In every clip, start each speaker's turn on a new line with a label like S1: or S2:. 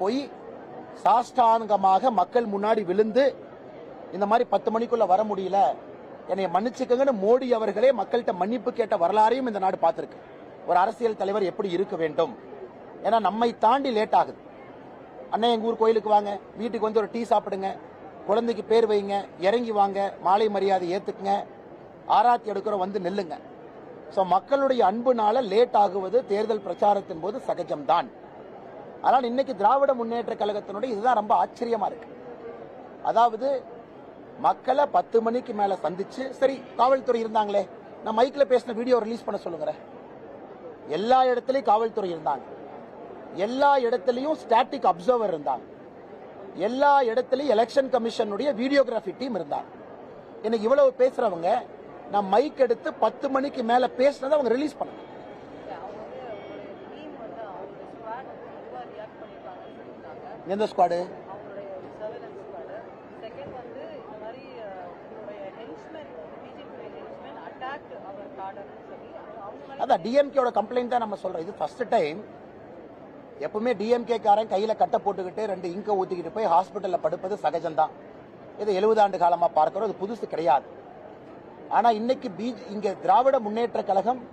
S1: போய் சாஷ்டாங்கமாக மக்கள் முன்னாடி விழுந்து இந்த மாதிரி பத்து மணிக்குள்ள வர முடியல. என்னை மன்னிச்சுக்கங்கன்னு மோடி அவர்களே மக்கள்கிட்ட மன்னிப்பு கேட்ட வரலாறையும் இந்த நாடு பார்த்திருக்கு. ஒரு அரசியல் தலைவர் எப்படி இருக்க வேண்டும்? ஏன்னா நம்மை தாண்டி லேட் ஆகுது. அண்ணன் எங்கள் ஊர் கோயிலுக்கு வாங்க. வீட்டுக்கு வந்து ஒரு டீ சாப்பிடுங்க. குழந்தைக்கு பேர் வைங்க. இறங்கி வாங்க. மாலை மரியாதை ஏற்றுக்குங்க ஆராத்தி எடுக்கிறோம் வந்து நில்லுங்க. ஸோ மக்களுடைய அன்புனால லேட் ஆகுவது தேர்தல் பிரச்சாரத்தின் போது சகஜம்தான். ஆனால் இன்னைக்கு திராவிட முன்னேற்ற கழகத்தினுடைய இதுதான் ரொம்ப ஆச்சரியமா இருக்கு. அதாவது மக்களை பத்து மணிக்கு மேல சந்திச்சு சரி காவல்துறை இருந்தாங்களே நான் மைக்ல பேசின வீடியோ ரிலீஸ் பண்ண சொல்லுங்க எல்லா இடத்துலயும் காவல்துறை இருந்தாங்க. எல்லா இடத்துலயும் ஸ்டாட்டிக் அப்சர்வர் இருந்தாங்க. எல்லா இடத்துலயும் எலெக்ஷன் கமிஷனுடைய வீடியோகிராஃபி டீம் இருந்தாங்க. இன்னைக்கு இவ்வளவு பேசுறவங்க நான் மைக் எடுத்து பத்து மணிக்கு மேல பேசினதை அவங்க ரிலீஸ் பண்ணணும்
S2: டீம் வந்து அவங்களுடைய ஸ்குவாட் பொதுவாக ரியாக்ட் பண்ணியிருக்காங்கன்னு சொல்லியிருக்காங்க
S1: எந்த ஸ்குவாடு
S2: அவங்களுடைய சர்வேலன்ஸ் ஸ்குவாடு செகண்ட் வந்து இந்த மாதிரி அஹ், உங்களுடைய ஹென்ச்மென் பிஜேபியுடைய ஹென்ச்மென் அட்டாக் அவர் கார்டர்னு சொல்லி அவங்க மேல
S1: அதான் டிஎம்கேயோட கம்ப்ளைண்ட் தான் நம்ம சொல்றோம். இது ஃபர்ஸ்ட் டைம் எப்பவுமே டிஎம்கே காரன் கையில கட்டை போட்டுக்கிட்டு ரெண்டு இங்க ஊத்திக்கிட்டு போய் ஹாஸ்பிட்டல்ல படுப்பது சகஜம்தான். இது எழுபது ஆண்டு காலமா பார்க்கிறோம். இது புதுசு கிடையாது. ஆனா இன்னைக்கு பி- இங்க திராவிட முன்னேற்ற கழகம்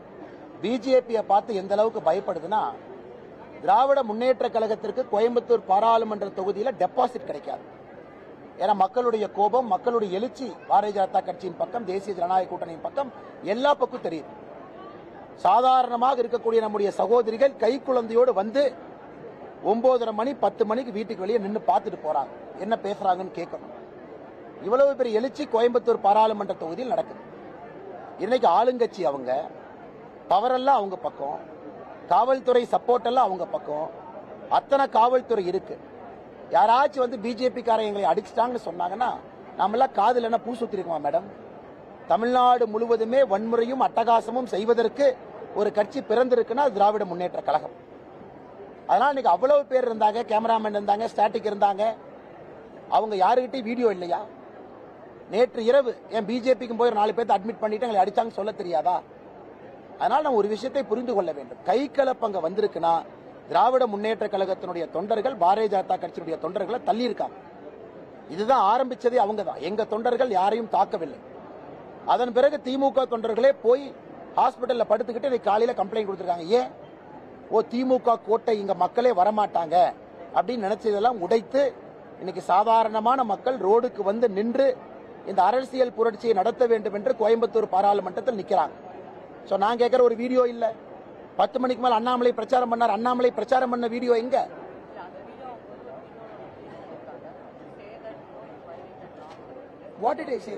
S1: பிஜேபியை பார்த்து எந்த அளவுக்கு பயப்படுதுன்னா திராவிட முன்னேற்ற கழகத்திற்கு கோயம்புத்தூர் பாராளுமன்ற தொகுதியில் டெபாசிட் கிடைக்காது. ஏன்னா மக்களுடைய கோபம் மக்களுடைய எழுச்சி பாரதிய ஜனதா கட்சியின் பக்கம் தேசிய ஜனநாயக கூட்டணியின் பக்கம் எல்லா பக்கம் தெரியுது. சாதாரணமாக இருக்கக்கூடிய நம்முடைய சகோதரிகள் கை குழந்தையோடு வந்து ஒன்பதரை மணி பத்து மணிக்கு வீட்டுக்கு வெளியே நின்று பார்த்துட்டு போறாங்க. என்ன பேசுறாங்கன்னு கேட்கணும். இவ்வளவு பெரிய எழுச்சி கோயம்புத்தூர் பாராளுமன்ற தொகுதியில் நடக்குது. இன்னைக்கு ஆளுங்கட்சி அவங்க பவரெல்லாம் அவங்க பக்கம். காவல்துறை சப்போர்ட் எல்லாம் அவங்க பக்கம். அத்தனை காவல்துறை இருக்கு. யாராச்சும் வந்து பிஜேபி எங்களை அடிச்சிட்டாங்கன்னு சொன்னாங்கன்னா நாமெல்லாம் காதலன்னா என்ன பூ சுத்திருக்கோமா மேடம் தமிழ்நாடு முழுவதுமே வன்முறையும் அட்டகாசமும் செய்வதற்கு ஒரு கட்சி பிறந்திருக்குன்னா திராவிட முன்னேற்ற கழகம். அதனால இன்னைக்கு அவ்வளவு பேர் இருந்தாங்க கேமராமேன் இருந்தாங்க ஸ்டாட்டிக் இருந்தாங்க. அவங்க யாருக்கிட்டையும் வீடியோ இல்லையா? நேற்று இரவு என் பிஜேபிக்கும் போய் ஒரு நாலு பேர்த்து அட்மிட் பண்ணிட்டு எங்களை அடிச்சாங்க சொல்ல தெரியாதா? அதனால் நம்ம ஒரு விஷயத்தை புரிந்து கொள்ள வேண்டும். கை கலப்பங்க வந்திருக்குன்னா திராவிட முன்னேற்ற கழகத்தினுடைய தொண்டர்கள் பாரதிய ஜனதா கட்சியினுடைய தொண்டர்களை தள்ளியிருக்காங்க. இதுதான் ஆரம்பிச்சதே அவங்க தான். எங்க தொண்டர்கள் யாரையும் தாக்கவில்லை. அதன் பிறகு திமுக தொண்டர்களே போய் ஹாஸ்பிட்டலில் படுத்துக்கிட்டு இன்னைக்கு காலையில் கம்ப்ளைண்ட் கொடுத்துருக்காங்க. ஏன்? ஓ திமுக கோட்டை இங்க மக்களே வரமாட்டாங்க அப்படின்னு நினைச்சதெல்லாம் உடைத்து இன்னைக்கு சாதாரணமான மக்கள் ரோடுக்கு வந்து நின்று இந்த அரசியல் புரட்சியை நடத்த வேண்டும் என்று கோயம்புத்தூர் பாராளுமன்றத்தில் நிற்கிறாங்க ஸோ நான் கேட்குற ஒரு வீடியோ இல்லை பத்து மணிக்கு மேலே அண்ணாமலை பிரச்சாரம் பண்ணார் அண்ணாமலை பிரச்சாரம் பண்ண வீடியோ எங்க what it is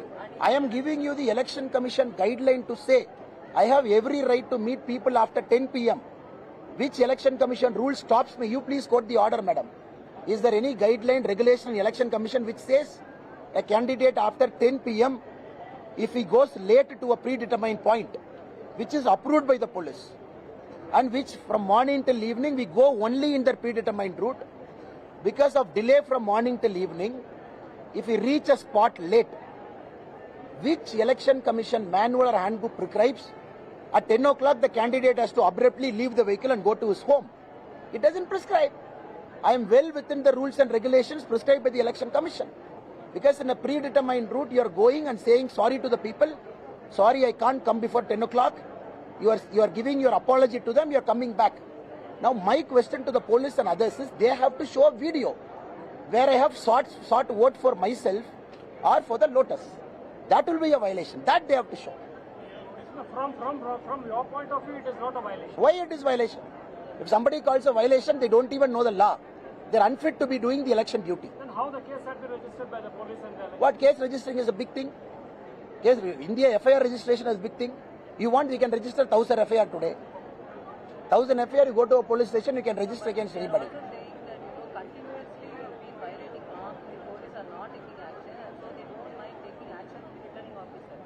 S1: I am giving you the election commission guideline to say I have every right to meet people after ten PM which election commission rule stops me you please quote the order madam is there any guideline regulation election commission which says a candidate after 10 if if he goes late to a predetermined point, which is approved by the police, and which from morning till evening we go only in the predetermined route, because of delay from morning till evening, if we reach a spot late, which election commission manual or handbook prescribes at 10 o'clock the candidate has to abruptly leave the vehicle and go to his home. It doesn't prescribe. I am well within the rules and regulations prescribed by the election commission. Because in a predetermined route you are going and saying sorry to the people, sorry I can't come before 10 o'clock. You are, you are giving your apology to them, you are coming back. Now my question to the police and others is they have to show a video where I have sought, sought vote for myself or for the lotus. That will be a violation. That they have to show.
S3: From, from, from your point of view, it is not a violation.
S1: Why it is violation? If somebody calls a violation, they don't even know the law. They're unfit to be doing the election duty.
S3: Then how the case had been registered by the police and the
S1: What case registering is a big thing? Case India FIR registration is a big thing. You want, we can register thousand FIR today. Thousand FIR, you go to a police station, you can register against anybody.
S2: also saying that you know continuously you have been violating law the police are not taking action and so they don't mind taking action on the returning officer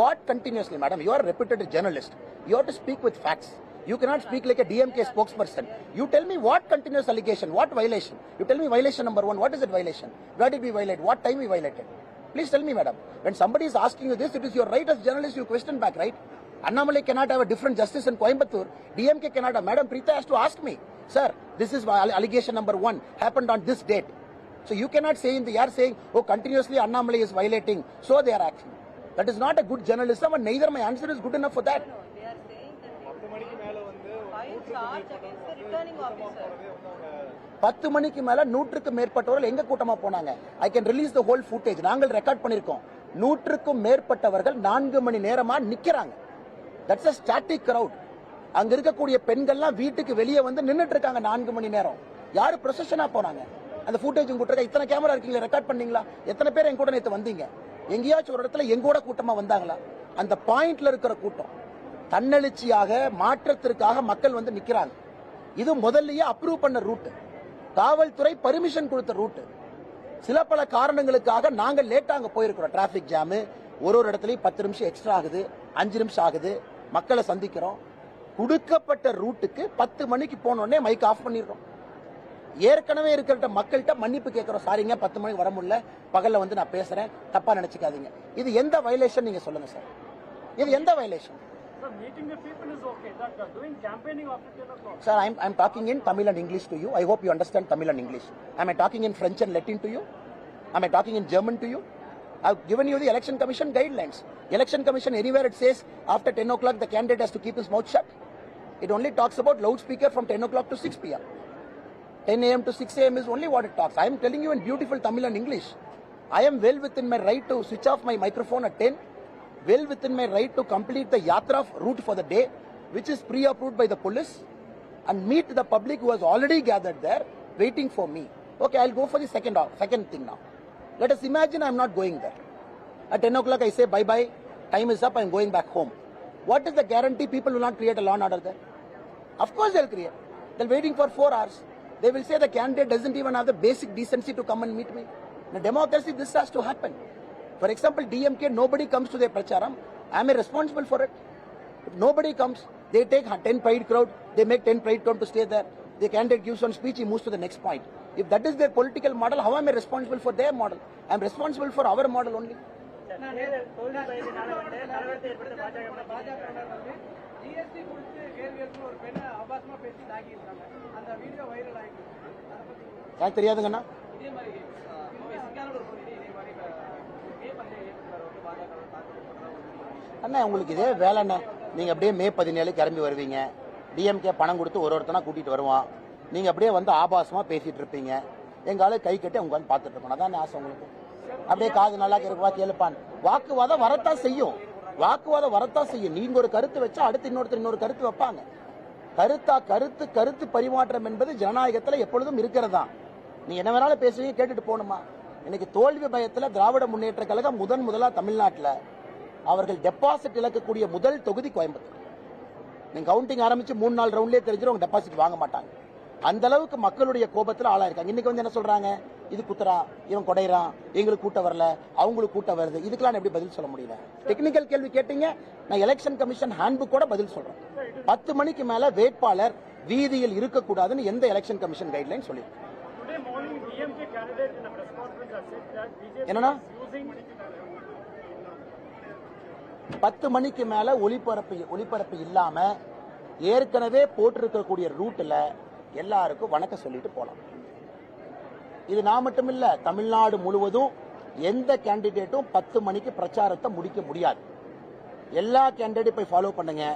S1: What continuously, madam? You are a reputed journalist. You have to speak with facts. You cannot speak like a DMK spokesperson. You tell me what continuous allegation, what violation. You tell me violation number one. What is it violation? Where did we violate? What time we violated? Please tell me, madam. When somebody is asking you this, it is your right as journalist. You question back, right? Annamalai cannot have a different justice in Coimbatore. DMK cannot have. Madam Preeta has to ask me. sir, this is alleg- allegation number one, happened on this date. So you cannot say in the air saying, oh, continuously Annamalai is violating, so they are acting. That is not a good journalism and neither my answer is good enough for that.
S2: No, they are saying that they charge against the returning officer.
S1: பத்து மணிக்கு மேல நூற்றுக்கு மேற்பட்டவர்கள் எங்க கூட்டமா போனாங்க? I can release the whole footage நாங்கள் record பண்ணிருக்கோம் நூற்றுக்கும் மேற்பட்டவர்கள் நான்கு மணி நேரமா நிக்கிறாங்க. தட்ஸ் அ ஸ்டாட்டிக் கிரவுட் அங்க இருக்கக்கூடிய பெண்கள்லாம் வீட்டுக்கு வெளியே வந்து நின்றுட்டு இருக்காங்க நான்கு மணி நேரம். யாரு ப்ரொசஷனா போனாங்க? அந்த ஃபுட்டேஜ் கூட்டிருக்க இத்தனை கேமரா இருக்கீங்களா ரெக்கார்ட் பண்ணீங்களா? எத்தனை பேர் எங்கூட கூட வந்தீங்க? எங்கேயாச்சும் ஒரு இடத்துல எங்கூட கூட்டமா வந்தாங்களா? அந்த பாயிண்ட்ல இருக்கிற கூட்டம் தன்னெழுச்சியாக மாற்றத்திற்காக மக்கள் வந்து நிக்கிறாங்க. இது முதல்லயே அப்ரூவ் பண்ண ரூட் காவல்துறை பர்மிஷன் கொடுத்த ரூட்டு சில பல காரணங்களுக்காக நாங்கள் லேட்டாக அங்கே போயிருக்கிறோம். டிராஃபிக் ஜாமு ஒரு ஒரு இடத்துலையும் பத்து நிமிஷம் எக்ஸ்ட்ரா ஆகுது அஞ்சு நிமிஷம் ஆகுது. மக்களை சந்திக்கிறோம். கொடுக்கப்பட்ட ரூட்டுக்கு பத்து மணிக்கு போனோடனே மைக் ஆஃப் பண்ணிடுறோம். ஏற்கனவே இருக்கிற மக்கள்கிட்ட மன்னிப்பு கேட்கிறோம். சாரிங்க பத்து மணிக்கு வர முடியல. பகலில் வந்து நான் பேசுகிறேன் தப்பாக நினச்சிக்காதீங்க. இது எந்த வயலேஷன் நீங்கள் சொல்லுங்கள் சார் இது எந்த violation
S3: So meeting the people is okay. That doing campaigning after 10 o'clock.
S1: Sir, I'm, I'm talking in Tamil and English to you. I hope you understand Tamil and English. Am I talking in French and Latin to you? Am I talking in German to you? I've given you the Election Commission guidelines. Election Commission, anywhere it says after 10 o'clock the candidate has to keep his mouth shut. It only talks about loudspeaker from 10 o'clock to 6 p.m. 10 a.m. to 6 a.m. is only what it talks. I am telling you in beautiful Tamil and English. I am well within my right to switch off my microphone at 10, well within my right to complete the yatra route for the day, which is pre-approved by the police, and meet the public who has already gathered there, waiting for me. Okay, I'll go for the second second thing now. Let us imagine I'm not going there. At 10 o'clock, I say bye bye, time is up, I'm going back home. What is the guarantee people will not create a law and order there? Of course they'll create. They're waiting for four hours. They will say the candidate doesn't even have the basic decency to come and meet me. In a democracy, this has to happen. For example, DMK, nobody comes to their pracharam. Am I responsible for it? If nobody comes, they take 10 pride crowd, they make 10 pride crowd to stay there. The candidate gives one speech, he moves to the next point. If that is their political model, how am I responsible for their model? I am responsible for our model only.
S4: GST கொடுத்து கேள்வி எழுப்பி ஒரு பெண்ணை அபாசமா பேசி தாக்கி இருக்காங்க அந்த video viral ஆயிட்டு அதை பத்தி
S1: எனக்கு தெரியாதுங்கண்ணா
S4: இதே மாதிரி
S1: அண்ணா உங்களுக்கு இதே வேலைண்ணே நீங்கள் அப்படியே மே பதினேழு கிளம்பி வருவீங்க. டிஎம்கே பணம் கொடுத்து ஒரு ஒருத்தனா கூட்டிகிட்டு வருவான். நீங்கள் அப்படியே வந்து ஆபாசமாக பேசிகிட்டு இருப்பீங்க. எங்களால் கை கட்டி அவங்க வந்து பார்த்துட்டு இருக்கணும். அதான் ஆசை உங்களுக்கு? அப்படியே காது நல்லா இருக்குவா கேளுப்பான். வாக்குவாதம் வரத்தான் செய்யும். வாக்குவாதம் வரத்தான் செய்யும். நீங்க ஒரு கருத்து வச்சா அடுத்து இன்னொருத்தர் இன்னொரு கருத்து வைப்பாங்க. கருத்தா கருத்து கருத்து பரிமாற்றம் என்பது ஜனநாயகத்தில் எப்பொழுதும் இருக்கிறதா நீ என்ன வேணாலும் பேசுவீங்க கேட்டுட்டு போகணுமா? இன்னைக்கு தோல்வி பயத்தில் திராவிட முன்னேற்ற கழகம் முதன் முதலாக தமிழ்நாட்டில். அவர்கள் டெபாசிட் இழக்கக்கூடிய முதல் தொகுதி கோயம்புத்தூர். நீங்க கவுண்டிங் ஆரம்பிச்சு மூணு நாள் ரவுண்ட்லயே தெரிஞ்சிடும் அவங்க டெபாசிட் வாங்க மாட்டாங்க. அந்த அளவுக்கு மக்களுடைய கோபத்துல ஆளாயிருக்காங்க இன்னைக்கு வந்து என்ன சொல்றாங்க? இது குத்துறான் இவன் கொடைறான் எங்களுக்கு கூட்டம் வரல அவங்களுக்கு கூட்டம் வருது. இதுக்கெல்லாம் எப்படி பதில் சொல்ல முடியல? டெக்னிக்கல் கேள்வி கேட்டீங்க நான் எலெக்ஷன் கமிஷன் ஹேண்ட்புக் கூட பதில் சொல்றேன். பத்து மணிக்கு மேல வேட்பாளர் வீதியில் இருக்கக்கூடாதுன்னு எந்த எலெக்ஷன் கமிஷன் கைட்லைன் சொல்லியிருக்கு?
S3: Today morning, DMK candidate in a press conference has said that BJP
S1: என்னன்னா?
S3: is using
S1: பத்து மணிக்கு மேல ஒளிபரப்பு ஒளிபரப்பு இல்லாம ஏற்கனவே போட்டிருக்கக்கூடிய ரூட்ல எல்லாருக்கும் வணக்கம் சொல்லிட்டு போலாம். இது நான் மட்டும் இல்ல தமிழ்நாடு முழுவதும் எந்த கேண்டிடேட்டும் பத்து மணிக்கு பிரச்சாரத்தை முடிக்க முடியாது. எல்லா கேண்டிடேட் போய் ஃபாலோ பண்ணுங்க.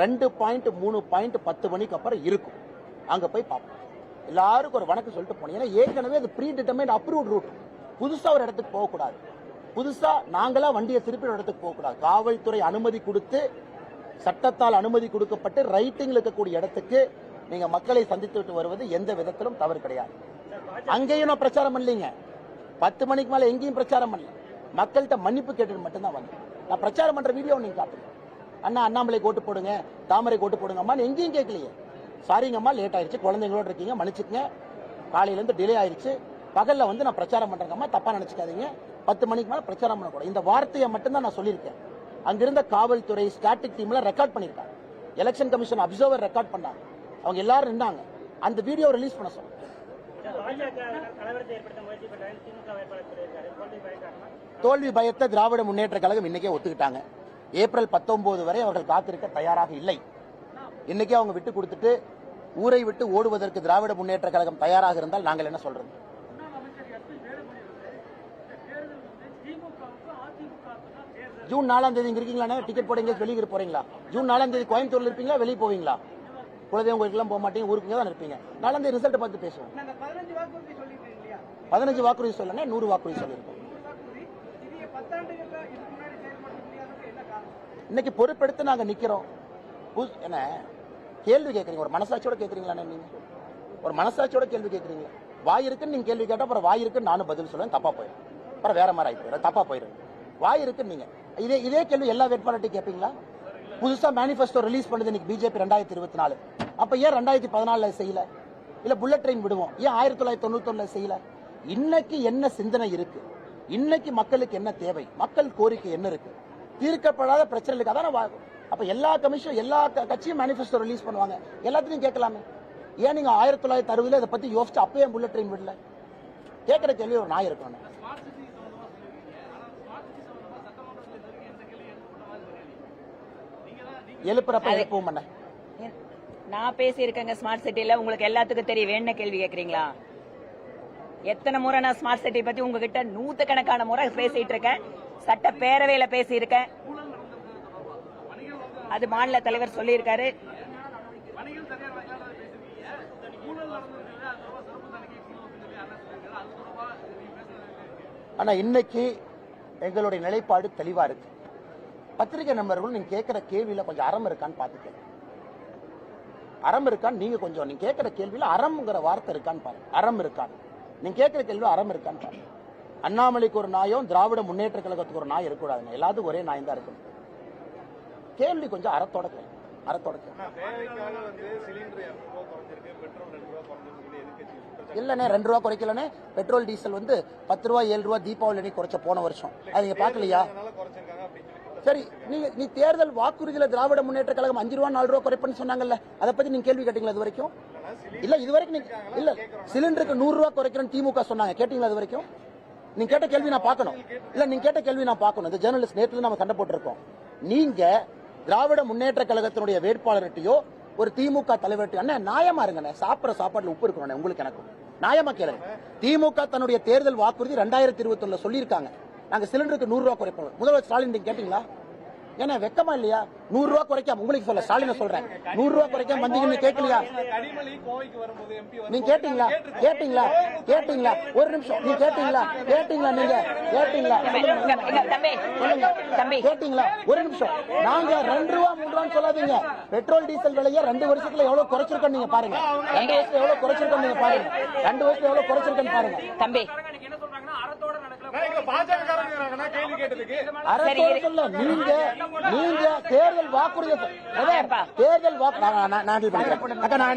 S1: ரெண்டு பாயிண்ட் மூணு பாயிண்ட் பத்து மணிக்கு அப்புறம் இருக்கும். அங்க போய் பார்ப்போம். எல்லாருக்கும் ஒரு வணக்கம் சொல்லிட்டு போனீங்கன்னா ஏற்கனவே அது ப்ரீ டிட்டர்மைண்ட் அப்ரூவ்ட் ரூட் புதுசா ஒரு இடத்துக்கு போகக்கூடாது. புதுசா நாங்களா வண்டியை திருப்பி இடத்துக்கு போகக்கூடாது. காவல்துறை அனுமதி கொடுத்து சட்டத்தால் அனுமதி கொடுக்கப்பட்டு ரைட்டிங்ல இருக்கக்கூடிய இடத்துக்கு நீங்க மக்களை சந்தித்துட்டு வருவது எந்த விதத்திலும் தவறு கிடையாது. அங்கேயும் நான் பிரச்சாரம் பண்ணலீங்க. பத்து மணிக்கு மேல எங்கேயும் பிரச்சாரம் பண்ணல. மக்கள்கிட்ட மன்னிப்பு கேட்டுட்டு மட்டும்தான் வந்தேன். நான் பிரச்சாரம் பண்ற வீடியோ நீங்க காட்டுங்க. அண்ணா அண்ணாமலை கோட்டு போடுங்க தாமரை கோட்டு போடுங்கம்மா எங்கேயும் கேட்கலையே. சாரிங்கம்மா லேட் ஆயிருச்சு குழந்தைங்களோட இருக்கீங்க மன்னிச்சுக்கங்க. காலையில இருந்து டிலே ஆயிருச்சு பகல்ல வந்து நான் பிரச்சாரம் பண்றேங்கம்மா தப்பா நினைச்சுக்காதீங்க. பத்து மணிக்கு மேல பிரச்சாரம் பண்ணக்கூடாது. இந்த வார்த்தையை மட்டும்தான் நான் சொல்லியிருக்கேன். அங்கிருந்த காவல்துறை ஸ்டாட்டிக் டீம்ல ரெக்கார்ட் பண்ணிருக்காங்க எலெக்ஷன் கமிஷன் அப்சர்வர் ரெக்கார்ட் பண்ணாங்க. அவங்க எல்லாரும் நின்னாங்க. அந்த வீடியோ ரிலீஸ் பண்ண சொன்னாங்க. தோல்வி பயத்தை திராவிட முன்னேற்ற கழகம் இன்னைக்கே ஒத்துக்கிட்டாங்க. ஏப்ரல் 19 வரை அவர்கள் காத்திருக்க தயாராக இல்லை. இன்னைக்கே அவங்க விட்டு கொடுத்துட்டு ஊரை விட்டு ஓடுவதற்கு திராவிட முன்னேற்ற கழகம் தயாராக இருந்தால் நாங்கள் என்ன சொல்றது
S3: முன்னாள் அமைச்சர் எஸ் பி வேலுமணி வந்து இந்த தேர்தல் வந்து திமுகவுக்கு அதிமுகவுக்கு தான் தேர்தல்
S1: ஜூன் நாலாம் தேதி இங்க இருக்கீங்களா டிக்கெட் போட எங்கேயாச்சும் வெளியே போறீங்களா? ஜூன் நாலாம் தேதி கோயம்புத்தூர்ல இருப்பீங்களா? வெளியே போவீங்களா? குலதெய்வம் கோயிலுக்குலாம் போக மாட்டீங்க ஊருக்கு தான் இருப்பீங்க. நாலாம் தேதி ரிசல்ட் பார்த்து பேசுவோம்.
S4: பதினஞ்சு வாக்குறுதி
S1: சொல்லனே நூறு வாக்குறுதி சொல்லியிருக்கோம். இன்னைக்கு பொறுப்பெடுத்து நாங்க நிக்கிறோம். என்ன? கேள்வி கேட்கறீங்க ஒரு மனசாட்சியோட கேட்கறீங்களா நீங்க? ஒரு மனசாட்சியோட கேள்வி கேட்கறீங்க வாய் இருக்குன்னு நீங்க கேள்வி கேட்டா அப்புறம் வாய் இருக்குன்னு நானும் பதில் சொல்லுவேன் தப்பா போயிடும். அப்புறம் வேற மாதிரி ஆகி போயிடும். தப்பா போயிடும். வாய் இருக்குன்னு நீங்க. இதே இதே கேள்வி எல்லா வேட்பாளர்ட்டையும் கேட்பீங்களா புதுசா மேனிஃபெஸ்டோ ரிலீஸ் பண்ணுது இன்னைக்கு பிஜேபி ரெண்டாயிரத்தி இருபத்தி நாலு. அப்ப ஏன் ரெண்டாயிரத்தி பதினாலுல செய்யல? இல்ல புல்லட் ட்ரெயின் விடுவோம். ஏன் ஆயிரத்தி தொள்ளாயிரத்தி தொண்ணூத்தி செய்யல? இன்னைக்கு என்ன சிந்தனை இருக்கு? இன்னைக்கு மக்களுக்கு என்ன தேவை? மக்கள் கோரிக்கை என்ன இருக்கு? தீர்க்கப்படாத பிரச்சனை அதான வா- அப்ப எல்லா கமிஷன் எல்லா கட்சியும் மேனிஃபெஸ்டோ ரிலீஸ் பண்ணுவாங்க. எல்லாத்தையும் கேட்கலாமே. ஏன் நீங்க ஆயிரத்தி தொள்ளாயிரத்தி அறுபதுல இதை பத்தி யோசிச்சு அப்பயே புல்லட் ட்ரெயின் விடல? கேட்கிற கேள்வி ஒரு நாய் இருக்கணும்
S4: ஸ்மார்ட் சிட்டி சம்பந்தமா சொல்லிருக்கீங்க ஆனா ஸ்மார்ட் சிட்டி சம்பந்தமா சட்டமன்றத்தில் இது வரைக்கும் எந்த கேள்வி எழுப்பப்பட்ட மாதிரி தெரியல நீங்க தான் நீங்க
S1: எழுப்புறப்ப எழுப்பவும் பண்ண
S5: நான் பேசியிருக்கேங்க ஸ்மார்ட் சிட்டில உங்களுக்கு எல்லாத்துக்கும் தெரியும். வேணும் கேள்வி கேக்குறீங்களா எத்தனை முறை நான் ஸ்மார்ட் சிட்டி பத்தி உங்ககிட்ட நூத்துக்கணக்கான முறை பேசிட்டு இருக்கேன். சட்ட பேரவையில பேசியிருக்கேன். அது மாநில தலைவர்
S4: சொல்லியிருக்காரு.
S1: ஆனா இன்னைக்கு எங்களுடைய நிலைப்பாடு தெளிவா இருக்கு. பத்திரிகை நண்பர்கள் நீங்க கேட்கிற கேள்வியில கொஞ்சம் அறம் இருக்கான்னு பாத்துக்க அறம் இருக்கான்னு நீங்க கொஞ்சம் நீங்க கேட்கிற கேள்வியில அறம்ங்கிற வார்த்தை இருக்கான்னு பாருங்க. அறம் இருக்கான்னு. நீங்க கேட்கிற கேள்வி அறம் இருக்கான்னு பாருங்க. அண்ணாமலைக்கு ஒரு நாயும் திராவிட முன்னேற்ற கழகத்துக்கு ஒரு நாய் இருக்கக்கூடாதுங்க. எல்லாத்துக்கும் ஒரே நாய் தான் இருக்கணும். கேள்வி கொஞ்சம் அறத்தோட கேள்வி அறத்தோட இல்லண்ணே ரெண்டு ரூபா குறைக்கலனே பெட்ரோல் டீசல் வந்து பத்து ரூபா ஏழு ரூபா தீபாவளி குறைச்ச போன வருஷம். அது நீங்க பாக்கலையா சரி நீங்க நீ தேர்தல் வாக்குறுதியில திராவிட முன்னேற்ற கழகம் அஞ்சு ரூபா நாலு ரூபா குறைப்புன்னு சொன்னாங்கல்ல அதை பத்தி நீங்க கேள்வி கேட்டீங்களா இது வரைக்கும்? இல்ல இது வரைக்கும் நீங்க இல்ல சிலிண்டருக்கு நூறு ரூபா குறைக்கிறேன்னு திமுக சொன்னாங்க கேட்டீங்களா இது வரைக்கும்? நீங்க கேட்ட கேள்வி நான் பார்க்கணும். இல்ல நீங்க கேட்ட கேள்வி நான் பார்க்கணும். இந்த ஜேர்னலிஸ்ட் நேத்துல நம்ம சண்டை போட்டிருக்கோம். நீங்க திராவிட முன்னேற்ற கழகத்தினுடைய வேட்பாளர்கிட்டயோ ஒரு திமுக தலைவர்கிட்ட அண்ணா நியாயமா இருங்கண்ணே சாப்பிடுற சாப்பாடுல உப்பு இருக்கணும் உங்களுக்கு எனக்கும். நியாயமா கேளுங்க. திமுக தன்னுடைய தேர்தல் வாக்குறுதி ரெண்டாயிரத்தி இருபத்தி ஒண்ணுல சொல்லியிருக்காங்க. நாங்க சிலிண்டருக்கு நூறு ரூபா குறைப்போம். முதல்வர் ஸ்டாலின் கேட்டீங்களா? ஏன்னா வெக்கமா இல்லையா? நூறு ரூபா குறைக்காம உங்களுக்கு சொல்ல ஸ்டாலின சொல்றேன். நூறு ரூபா குறைக்காம வந்தீங்கன்னு கேட்கலையா நீங்க கேட்டீங்களா? கேட்டீங்களா? கேட்டீங்களா? ஒரு நிமிஷம். நீங்க கேட்டீங்களா? கேட்டீங்களா நீங்க? கேட்டீங்களா? கேட்டீங்களா? ஒரு நிமிஷம். நாங்க ரெண்டு ரூபா மூணு ரூபான்னு சொல்லாதீங்க. பெட்ரோல் டீசல் விலையை ரெண்டு வருஷத்துல எவ்வளவு குறைச்சிருக்கோம் நீங்க பாருங்க. ரெண்டு வருஷத்துல எவ்வளவு குறைச்சிருக்கோம் நீங்க பாருங்க. ரெண்டு வருஷத்துல எவ்வளவு குறைச்சிருக்கோன்னு பாருங்க.
S5: தம்பி.
S1: நீங்க நீங்க தேர்தல் வாக்குறுதி. தேர்தல்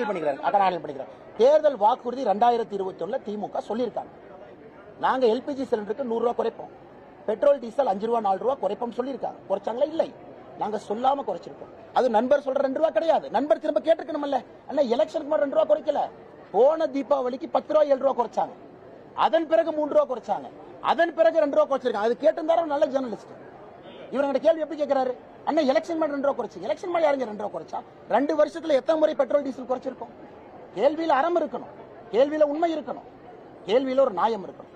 S1: பண்ணிக்கிறேன். வாக்குறுதி ரெண்டாயிரத்தி இருபத்தி ஒண்ணுல திமுக சொல்லியிருக்காங்க. நாங்க எல்பிஜி சிலிண்டருக்கு நூறு ரூபாய் குறைப்போம். பெட்ரோல் டீசல் அஞ்சு ரூபா நாலு ரூபா குறைப்போம் சொல்லியிருக்காங்க. குறைச்சாங்களா? இல்லை. நாங்க சொல்லாம குறைச்சிருக்கோம். அது நண்பர் சொல்ற ரெண்டு ரூபா கிடையாது. நண்பர் திரும்ப கேட்டிருக்கணும்ல அண்ணா எலெக்ஷனுக்கு மட்டும் ரெண்டு ரூபா குறைக்கல. போன தீபாவளிக்கு பத்து ரூபா ஏழு ரூபா குறைச்சாங்க. அதன் பிறகு மூன்று ரூபா குறைச்சாங்க. அதன் பிறகு ரெண்டு ரூபா குறைச்சிருக்காங்க. அது கேட்டிருந்தாரு? நல்ல ஜேர்னலிஸ்ட் இவங்க கேள்வி எப்படி கேட்கிறாரு அண்ணா எலெக்ஷன் மாதிரி ரெண்டு ரூபா குறைச்சு. எலெக்ஷன் மாதிரி யாருங்க ரெண்டு ரூபா குறைச்சா? ரெண்டு வருஷத்துல எத்தனை முறை பெட்ரோல் டீசல் குறைச்சிருக்கோம்? கேள்வியில அறம் இருக்கணும். கேள்வியில உண்மை இருக்கணும். கேள்வியில ஒரு நியாயம் இருக்கணும்.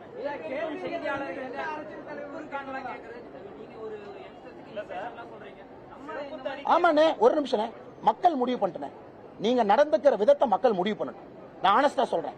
S1: ஆமாண்ணே ஒரு நிமிஷம் மக்கள் முடிவு பண்ணிட்டேன் நீங்க நடந்துக்கிற விதத்தை மக்கள் முடிவு பண்ணணும். நான் ஆனஸ்டா சொல்றேன்.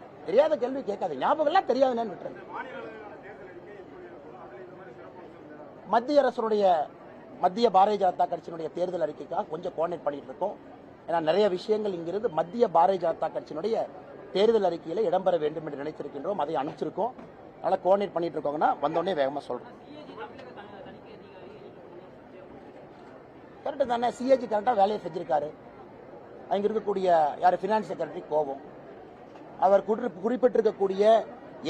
S1: தெரியாத கேள்வி கேட்காது. ஞாபகம் எல்லாம் தெரியாதுன்னு விட்டுருங்க மத்திய அரசுடைய மத்திய பாரதிய ஜனதா கட்சியினுடைய தேர்தல் அறிக்கைக்காக கொஞ்சம் கோஆர்டினேட் பண்ணிட்டு இருக்கோம் ஏன்னா நிறைய விஷயங்கள் இங்கிருந்து மத்திய பாரதிய ஜனதா கட்சியினுடைய தேர்தல் அறிக்கையில் இடம்பெற வேண்டும் என்று நினைச்சிருக்கின்றோம் அதை அனுப்பிச்சிருக்கோம். அதனால கோஆர்டினேட் பண்ணிட்டு இருக்கோங்கன்னா வந்தோடனே வேகமாக சொல்றோம். கரெக்டு தானே? சிஏஜி கரெக்டாக வேலையை செஞ்சிருக்காரு. அங்கே இருக்கக்கூடிய யார் ஃபினான்ஸ் செக்ரட்டரி கோபம். அவர் குறிப்பிட்டிருக்கக்கூடிய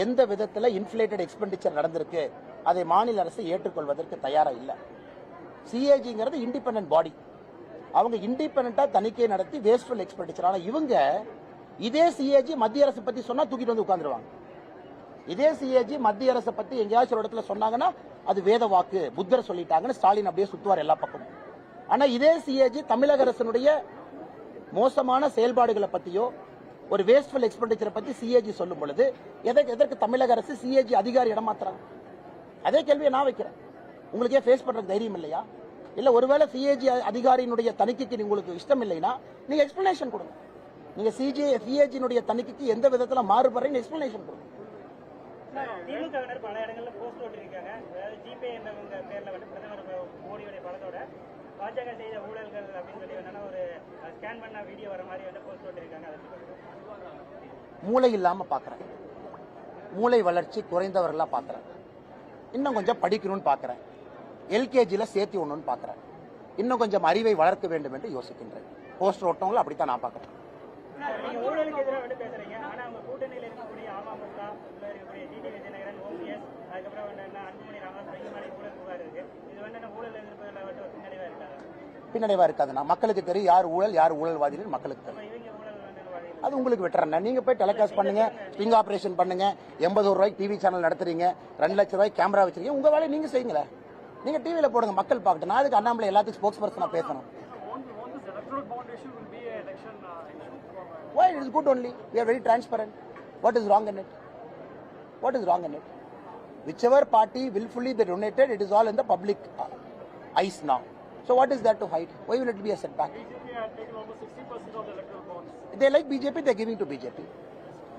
S1: எந்த விதத்தில் இன்ஃபிளேட்டட் எக்ஸ்பெண்டிச்சர் நடந்திருக்கு அதை மாநில அரசு ஏற்றுக்கொள்வதற்கு தயாராக இல்லை. சிஏஜிங்கிறது இண்டிபெண்டன்ட் பாடி அவங்க இண்டிபெண்டாக தணிக்கை நடத்தி வேஸ்ட்ஃபுல் எக்ஸ்பெண்டிச்சர் ஆனால் இவங்க இதே சிஏஜி மத்திய அரசு பற்றி சொன்னால் தூக்கிட்டு வந்து உட்காந்துருவாங்க இதே சிஏஜி மத்திய அரசை பற்றி எங்கேயாச்சும் ஒரு இடத்துல சொன்னாங்கன்னா அது வேத வாக்கு புத்தர் சொல்லிட்டாங்கன்னு ஸ்டாலின் அப்படியே சுத்துவார் எல்லா பக்கமும். ஆனால் இதே சிஏஜி தமிழக அரசினுடைய மோசமான செயல்பாடுகளை பற்றியோ ஒரு வேஸ்ட்ஃபுல் எக்ஸ்பெண்டிச்சரை பற்றி சிஏஜி சொல்லும் பொழுது எதற்கு எதற்கு தமிழக அரசு சிஏஜி அதிகாரி இடமாத்துறாங்க? அதே கேள்வியை நான் வைக்கிறேன். உங்களுக்கே ஃபேஸ் பண்ணுற தைரியம் இல்லையா? இல்லை ஒருவேளை சிஏஜி அதிகாரியினுடைய தணிக்கைக்கு உங்களுக்கு இஷ்டம் இல்லைன்னா நீங்கள் எக்ஸ்பிளனேஷன் கொடுங்க. நீங்கள் சிஜி சிஏஜினுடைய தணிக்கைக்கு எந்த விதத்தில் மாறுபடுறீங்க எக்ஸ்பிளனேஷன் கொடுங்க.
S6: திமுகவினர் பல இடங்கள்ல போஸ்ட் ஓட்டிருக்காங்க அதாவது ஜிபே என்றவங்க பேர்ல வந்து பிரதமர் மோடியுடைய படத்தோட பாஜக செய்த ஊழல்கள் அப்படின்னு சொல்லி என்னன்னா ஒரு ஸ்கேன் பண்ண வீடியோ வர மாதிரி வந்து போஸ்ட் ஓட்டிருக்காங்க அதை
S1: மூளை இல்லாமல் பார்க்குறேன் மூளை வளர்ச்சி குறைந்தவர்களாக பார்க்குறேன் இன்னும் கொஞ்சம் படிக்கணும்னு பார்க்குறேன் எல்கேஜியில் சேர்த்தி ஒண்ணுன்னு பார்க்குறேன் இன்னும் கொஞ்சம் அறிவை வளர்க்க வேண்டும் என்று யோசிக்கின்றேன். போஸ்டர் ஓட்டவங்களும் அப்படித்தான் நான் பார்க்குறேன்
S6: நீங்க பின்னடைவா
S1: இருக்காதுண்ணா. மக்களுக்கு தெரியும் யார் ஊழல் யார் ஊழல்வாதிகள் மக்களுக்கு தெரியும். அது உங்களுக்கு விட்டுறேன் நீங்க போய் டெலிகாஸ்ட் பண்ணுங்க ஸ்டிங் ஆபரேஷன் பண்ணுங்க எண்பது ரூபாய்க்கு டிவி சேனல் நடத்துறீங்க ரெண்டு லட்சம் ரூபாய்க்கு கேமரா வச்சிருக்கீங்க உங்க வேலையை நீங்க செய்யுங்களேன் நீங்க டிவியில போடுங்க மக்கள் பார்க்கட்டும் நான் அதுக்கு அண்ணாமலை எல்லாத்துக்கும் ஸ்போக்ஸ் பர்சனா பேசணும்
S3: On, on this electoral bond issue will be an election uh, issue.
S1: Why it is good only? We are very transparent. What is wrong in it? What is wrong in it? Whichever party willfully they donated, it is all in the public uh, eyes now. So what is there to hide? Why will it be a setback?
S3: BJP had taken almost 60%
S1: They like BJP, they are giving to BJP.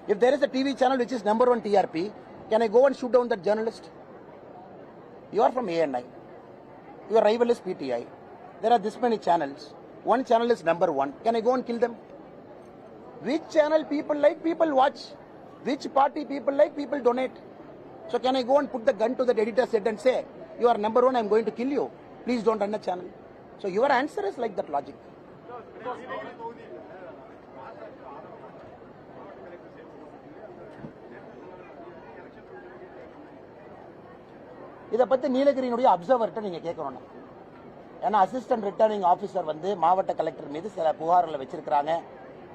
S1: If there is a TV channel which is number one TRP, can I go and shoot down that journalist? You are from ANI. Your rival is PTI. There are this many channels. One channel is number one. Can I go and kill them? Which channel people like, people watch. Which party people like, people donate. So can I go and put the gun to that editor's head and say, you are number one, I am going to kill you. Please don't run a channel. So your answer is like that logic. இதை பத்தி நீலகிரியினுடைய அப்சர்வர்கிட்ட நீங்க கேட்கணும் ஏன்னா assistant returning officer வந்து மாவட்ட collector மீது சில புகார்களை வச்சிருக்கிறாங்க.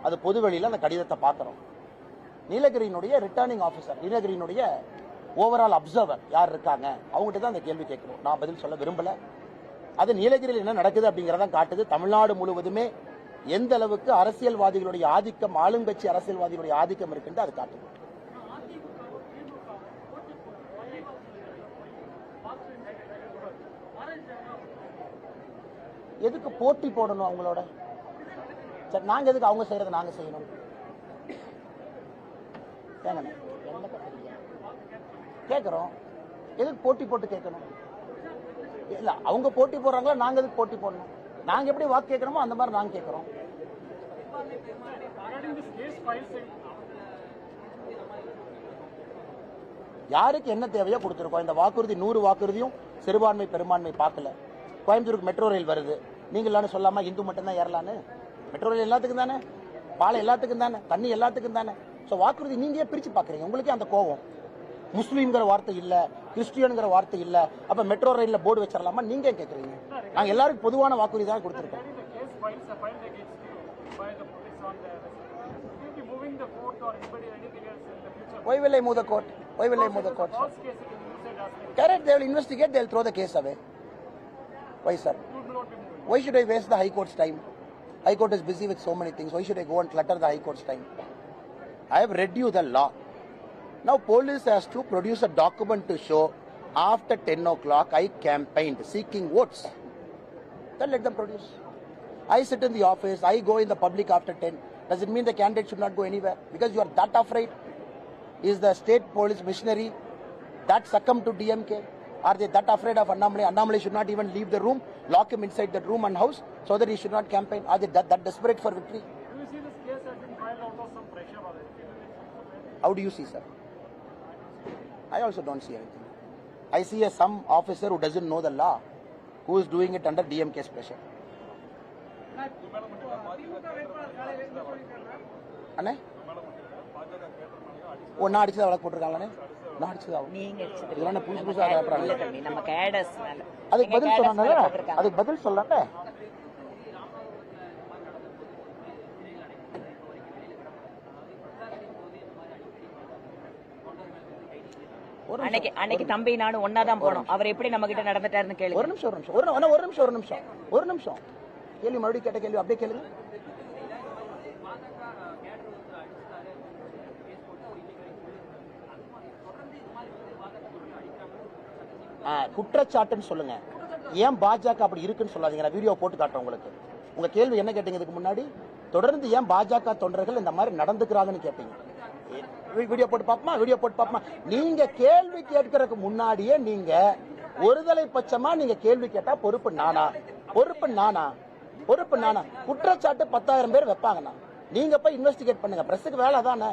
S1: அது பொதுவெளியில் அந்த கடிதத்தை பார்க்கிறோம். நீலகிரியினுடைய ரிட்டர்னிங் ஆஃபீஸர் நீலகிரியினுடைய ஓவரால் அப்சர்வர் யார் இருக்காங்க? அவங்ககிட்ட தான் அந்த கேள்வி கேட்கணும் நான் பதில் சொல்ல விரும்பல. அது நீலகிரியில் என்ன நடக்குது அப்படிங்கிறத காட்டுது. தமிழ்நாடு முழுவதுமே எந்த அளவுக்கு அரசியல்வாதிகளுடைய ஆதிக்கம் ஆளுங்கட்சி அரசியல்வாதிகளுடைய ஆதிக்கம் இருக்குன்னு அது காட்டுது. எதுக்கு போட்டி போடணும் அவங்களோட? சரி நாங்க எதுக்கு அவங்க செய்யறதை நாங்க செய்யணும்? ஏங்கண்ணே, கேட்குறோம் கேக்குறோம். எதுக்கு போட்டி போட்டு கேட்கணும்? இல்ல அவங்க போட்டி போடுறாங்களா நாங்க எதுக்கு போட்டி போடணும்? நாங்க எப்படி வாக்கு கேட்குறோமோ அந்த மாதிரி நாங்க கேட்குறோம். யாருக்கு என்ன தேவையோ கொடுத்துருக்கோம். இந்த வாக்குறுதி நூறு வாக்குறுதியும் சிறுபான்மை பெரும்பான்மை பார்க்கல. கோயம்புத்தூருக்கு மெட்ரோ ரயில் வருது நீங்களான்னு சொல்லாமா இந்து மட்டும்தான் ஏறலான்னு மெட்ரோ ரயில் எல்லாத்துக்கும் தானே பாலை எல்லாத்துக்கும் தானே தண்ணி எல்லாத்துக்கும் தானே ஸோ வாக்குறுதி நீங்களே பிரித்து பார்க்குறீங்க உங்களுக்கே அந்த கோவம் முஸ்லீம்ங்கிற வார்த்தை இல்லை கிறிஸ்டியனுங்கிற வார்த்தை இல்லை அப்போ மெட்ரோ ரயிலில் போர்டு வச்சிடலாமா நீங்கள் கேட்குறீங்க நாங்கள் எல்லாருக்கும் பொதுவான வாக்குறுதி தான் கொடுத்துருக்கோம் Why மூத I move மூத court? Why will I move the court? Correct, they will. Why, sir? Why should I waste the High Court's time? High Court is busy with so many things. Why should I go and clutter the High Court's time? I have read you the law. Now, police has to produce a document to show after 10 o'clock I campaigned seeking votes. Then let them produce. I sit in the office, I go in the public after 10. Does it mean the candidate should not go anywhere? Because you are that afraid Is the state police missionary that succumb to DMK? Are they that afraid of Annamalai? Annamalai should not even leave the room, lock him inside that room and house so that he should not campaign. Are they that, that desperate for victory?
S3: Do you see this case has been filed out of some pressure or anything?
S1: How do you see, sir? I also don't see anything. I see a some officer who doesn't know the law, who is doing it under DMK's pressure. அண்ணே ஓ நான் அடிச்சதா வழக்கு போட்டிருக்காங்களே நான்
S5: நீங்க
S1: இதெல்லாம் புதுசு
S5: இல்ல தம்பி நம்ம
S1: அதுக்கு பதில் சொன்னாங்க. அதுக்கு பதில் சொல்லல. நிமிஷம்,
S5: அன்னைக்கு அன்னைக்கு தம்பி நானும் ஒன்னா தான் போனோம். அவர் எப்படி நம்ம கிட்ட நடந்துட்டாருன்னு
S1: ஒரு நிமிஷம் ஒரு நிமிஷம். ஒரு அண்ணா, ஒரு நிமிஷம் ஒரு நிமிஷம் ஒரு நிமிஷம். கேள்வி மறுபடியும் கேட்ட கேள்வி அப்படியே கேளுங்க. குற்றச்சாட்டுன்னு சொல்லுங்க. ஏன் பாஜக அப்படி இருக்குன்னு சொல்லாதீங்க. நான் வீடியோ போட்டு காட்டுறேன் உங்களுக்கு. உங்க கேள்வி என்ன கேட்டீங்க இதுக்கு முன்னாடி? தொடர்ந்து ஏன் பாஜக தொண்டர்கள் இந்த மாதிரி நடந்துக்கிறாங்கன்னு கேட்டீங்க. வீ- வீடியோ போட்டு பார்ப்போமா? வீடியோ போட்டு பார்ப்போமா? நீங்க கேள்வி கேட்கறதுக்கு முன்னாடியே நீங்க ஒருதலை பட்சமா நீங்க கேள்வி கேட்டா பொறுப்பு நானா? பொறுப்பு நானா? பொறுப்பு நானா? குற்றச்சாட்டு பத்தாயிரம் பேர் வைப்பாங்கண்ணா. நீங்க போய் இன்வெஸ்டிகேட் பண்ணுங்க. பிரஸுக்கு வேலை தானே.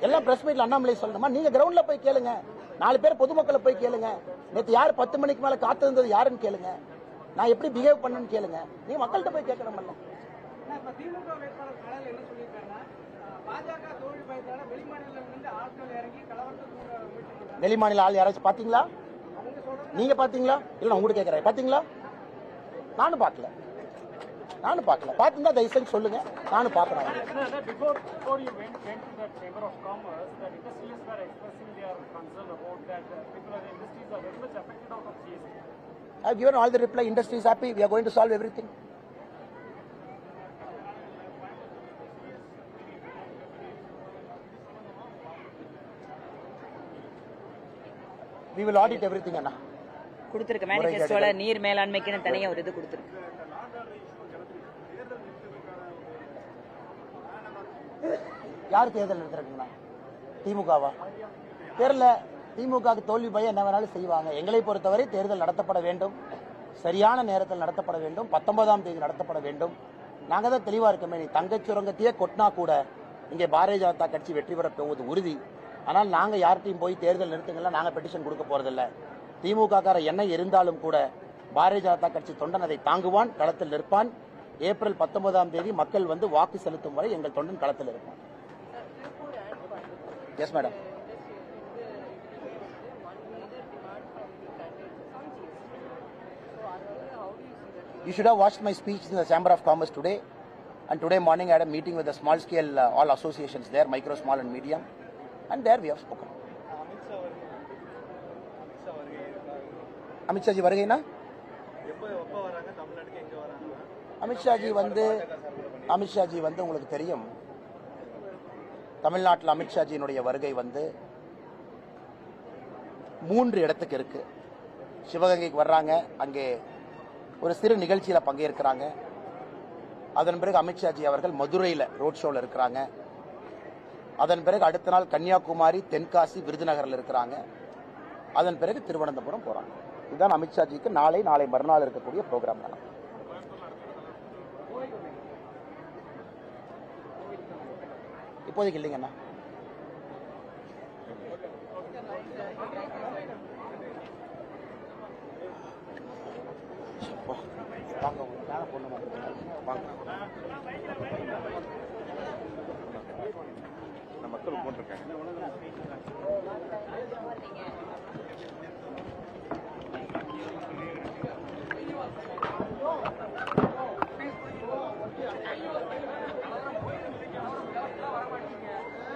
S1: எல்லாம் பிரஸ் மீட்ல அண்ணாமலை சொல்லணுமா? நீங்க கிரவுண்ட்ல போய் கேளுங்க. நாலு பேர் பொதுமக்களை போய் கேளுங்க. நேத்து யார் பத்து மணிக்கு மேல காத்து இருந்தது யாருன்னு கேளுங்க. நான் எப்படி பிஹேவ் பண்ணேன்னு கேளுங்க. நீங்க மக்கள்கிட்ட போய் கேட்கணும்ல
S6: இப்ப திமுக வேட்பாளர் கலையில் என்ன சொல்லியிருக்காருன்னா அஹ், பாஜக தோல்வி பயத்தால வெளிமாநிலங்களிலிருந்து ஆட்கள் இறங்கி கலவரத்தை தூண்ட முயற்சி பண்றாங்க
S1: வெளி மாநில ஆள் யாராச்சும் பாத்தீங்களா? நீங்க பாத்தீங்களா? இல்ல நான் உங்ககிட்ட கேக்குறேன். பாத்தீங்களா? நானும் பார்க்கல நானும் பார்க்கல பாத்தீங்கன்னா தயவு செஞ்சு சொல்லுங்க. நானும் பாக்குறேன்.
S3: No, uh, are very much affected out of GST.
S1: I've given all the reply. Industry is happy. We are going to solve everything. We will audit everything, Anna.
S5: கொடுத்திருக்கு மேனிஃபெஸ்டோல நீர் மேலாண்மைக்குன்னு தனியா ஒரு இது கொடுத்திருக்கு
S1: யார் தேர்தல் நடத்துறீங்களா திமுகவா தெரியல திமுக தோல்வி பய என்ன வேணாலும் செய்வாங்க. எங்களை பொறுத்தவரை தேர்தல் நடத்தப்பட வேண்டும். சரியான நேரத்தில் நடத்தப்பட வேண்டும். பத்தொன்பதாம் தேதி நடத்தப்பட வேண்டும். நாங்க தான் தெளிவா இருக்கோமே நீ தங்கச் சுரங்கத்தையே கொட்டினா கூட இங்கே பாரதிய ஜனதா கட்சி வெற்றி பெற போவது உறுதி. ஆனால் நாங்க யார்கிட்டையும் போய் தேர்தல் நிறுத்துங்கள்லாம் நாங்க பெட்டிஷன் கொடுக்க போறதில்ல. திமுக கார என்ன இருந்தாலும் கூட பாரதிய ஜனதா கட்சி தொண்டன் அதை தாங்குவான் களத்தில் நிற்பான். ஏப்ரல் பத்தொன்பதாம் தேதி மக்கள் வந்து வாக்கு செலுத்தும் வரை எங்கள் தொண்டன் களத்தில் இருப்பான். Yes madam You should have watched my speech in the Chamber of Commerce today. And today morning I had a meeting with the small scale, uh, all associations there, micro, small and medium. And there we have spoken. Amit Shah ji வருகைனா
S7: எப்போ எப்போ வராங்க தமிழ்நாட்டுக்கு எங்க வராங்க
S1: அமித்ஷாஜி வந்து அமித்ஷாஜி வந்து உங்களுக்கு தெரியும் தமிழ்நாட்டில் அமித்ஷாஜியினுடைய வருகை வந்து மூன்று இடத்துக்கு இருக்கு சிவகங்கைக்கு வர்றாங்க அங்கே ஒரு சிறு நிகழ்ச்சியில் பங்கேற்கிறாங்க. அதன் பிறகு அமித்ஷாஜி அவர்கள் மதுரையில் ரோட் ஷோவில் இருக்கிறாங்க. அதன் பிறகு அடுத்த நாள் கன்னியாகுமரி தென்காசி விருதுநகரில் இருக்கிறாங்க. அதன் பிறகு திருவனந்தபுரம் போகிறாங்க இதுதான் அமித்ஷாஜிக்கு நாளை நாளை மறுநாள் இருக்கக்கூடிய ப்ரோக்ராம் தான். இப்போதைக்கு இல்லைங்கண்ணா வாங்க உங்களுக்காக பொண்ணு வாங்க நம்ம
S7: மக்கள் போட்டிருக்காங்க Thank you.